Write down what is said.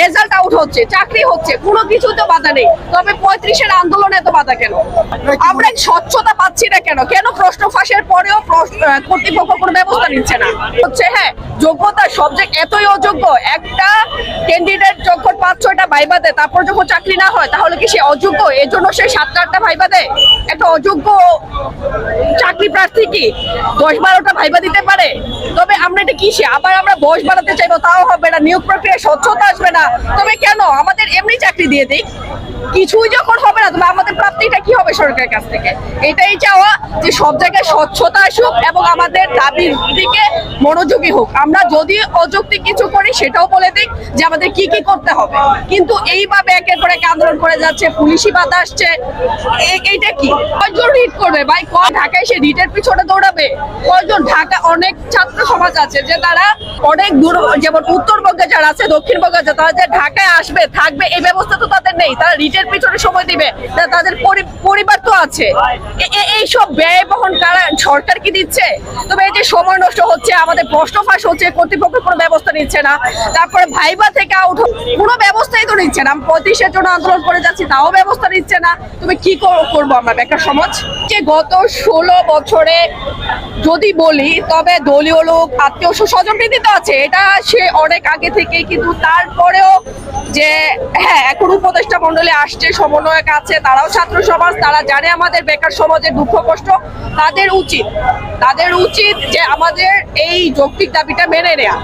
Result out হচ্ছে চাকরি হচ্ছে কোনো কিছু তো বাধা নেই। তবে পঁয়ত্রিশের আন্দোলনে এত বাধা কেন? আমরা স্বচ্ছতা পাচ্ছি না কেন? কেন প্রশ্ন ফাঁসের পরেও কর্তৃপক্ষ কোনো ব্যবস্থা নিচ্ছে না? হচ্ছে হ্যাঁ যোগ্যতা সাবজেক্ট এতই অযোগ্য একটা ক্যান্ডিডেট যখন পাঁচ ছয়টা ভাইবা দেয় তারপর যখন চাকরি না হয় তাহলে কি সে অযোগ্য? এর জন্য সে সাতটা আটটা ভাইবা দেয়? একটা অযোগ্য চাকরি প্রার্থী কি দশ বারোটা ভাইবা দিতে পারে? কিসে আবার আমরা বয়স বাড়াতে চাইব, তাও হবে না। নিয়োগ প্রক্রিয়া স্বচ্ছতা আসবে না। তবে কেন? আমাদের এমনি চাকরি দিয়ে দিক। কিছুই যখন হবে না, তবে আমাদের প্রাপ্তিটা কি হবে সরকারের কাছ থেকে? এটাই চাওয়া যে সব জায়গায় স্বচ্ছতা আসুক এবং আমাদের দাবির দিকে মনোযোগী হোক। আমরা যদি অযৌক্তিক কিছু করি, সেটাও বলে দিক যে আমাদের কি কি করতে হবে। কিন্তু এইভাবে একের পর এক আন্দোলন করে যাচ্ছে, পুলিশি বাধা আসছে। এইটা কি? কয়জন রিট করবে? ভাই, কয় ঢাকায় সে রিটের পিছনে দৌড়াবে? কয়জন? ঢাকা অনেক ছাত্র সমাজ আছে যে তারা অনেক দূর যেমন উত্তরবঙ্গে যারা আছে, দক্ষিণবঙ্গে আছে তারা যে ঢাকায় আসবে, থাকবে, এই ব্যবস্থা তো তাদের নেই। তারা রিটের পিছনে সময় দিবে। তাদের পরিবার তো আছে। এই সব ব্যয় বহন কারা সরকার কি দিচ্ছে? তবে এই যে সময় নষ্ট হচ্ছে, আমাদের প্রশ্ন ফাঁস হচ্ছে, কর্তৃপক্ষ কোনো ব্যবস্থা নিচ্ছে না। তারপরে ভাইবা থেকে আউট কোনো ব্যবস্থাই তো নিচ্ছে না। আমি পঁয়ত্রিশের জন্য আন্দোলন করে যাচ্ছি, তাও ব্যবস্থা নিচ্ছে না। তুমি কি কর- করব আমরা? বেকার সমাজ? গত ষোলো বছরে যদি বলি, তবে দলীয় লোক, আত্মীয় স্বজন তো আছে। এটা সে অনেক আগে থেকে কিন্তু তারপরেও যে হ্যাঁ এখন উপদেষ্টা মন্ডলে আসছে, সমন্বয়ক আছে, তারাও ছাত্র সমাজ, তারা জানে আমাদের বেকার সমাজের দুঃখ, কষ্ট। তাদের উচিত তাদের উচিত যে আমাদের এই যৌক্তিক দাবিটা মেনে নেয়া।